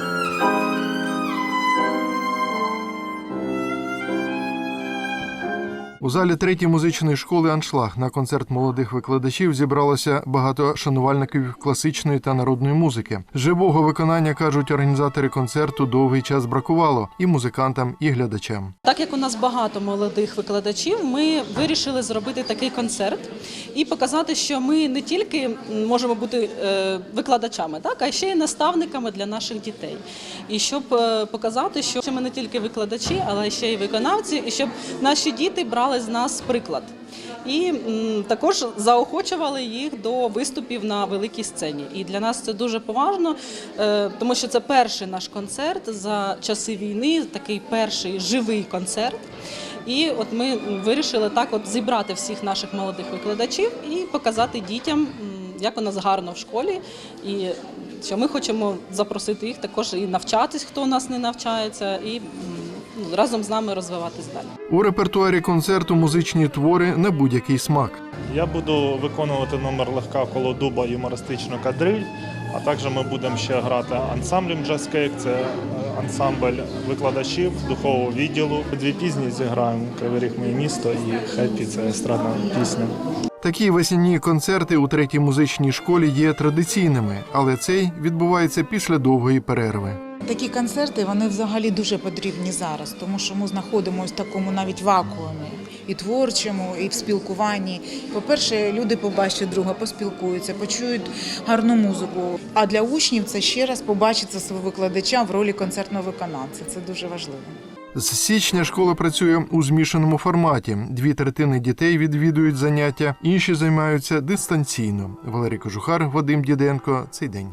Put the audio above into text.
Música У залі третьої музичної школи Аншлаг на концерт молодих викладачів зібралося багато шанувальників класичної та народної музики. Живого виконання кажуть організатори концерту довгий час бракувало і музикантам, і глядачам. Так як у нас багато молодих викладачів, ми вирішили зробити такий концерт і показати, що ми не тільки можемо бути е, викладачами, так а ще й наставниками для наших дітей. І щоб е, показати, що ми не тільки викладачі, але ще й виконавці, і щоб наші діти брали з нас приклад. І також заохочували їх до виступів на великій сцені. І для нас це дуже поважно, е, тому що це перший наш концерт за часи війни, такий перший живий концерт. І от ми вирішили так от зібрати всіх наших молодих викладачів і показати дітям, як у нас гарно в школі, і що ми хочемо запросити їх також і навчатись, хто у нас не навчається, і разом з нами розвиватись далі. У репертуарі концерту музичні твори на будь-який смак. Я буду виконувати номер легка коло дуба юмористичну кадриль. А також ми будемо ще грати ансамблем Cake. Це е, ансамбль викладачів духового відділу. Дві пісні зіграємо Кривий Ріг моє місто і Хеппі це естрадна пісня. Такі весняні концерти у третій музичній школі є традиційними, але цей відбувається після довгої перерви. Такі концерти вони взагалі дуже потрібні зараз, тому що ми знаходимося в такому навіть вакуумі і творчому, і в спілкуванні. По-перше, люди побачать друга, поспілкуються, почують гарну музику. А для учнів це ще раз побачиться свого викладача в ролі концертного виконавця. Це дуже важливо. З січня школа працює у змішаному форматі. Дві третини дітей відвідують заняття, інші займаються дистанційно. Валерій Кожухар, Вадим Діденко. Цей день.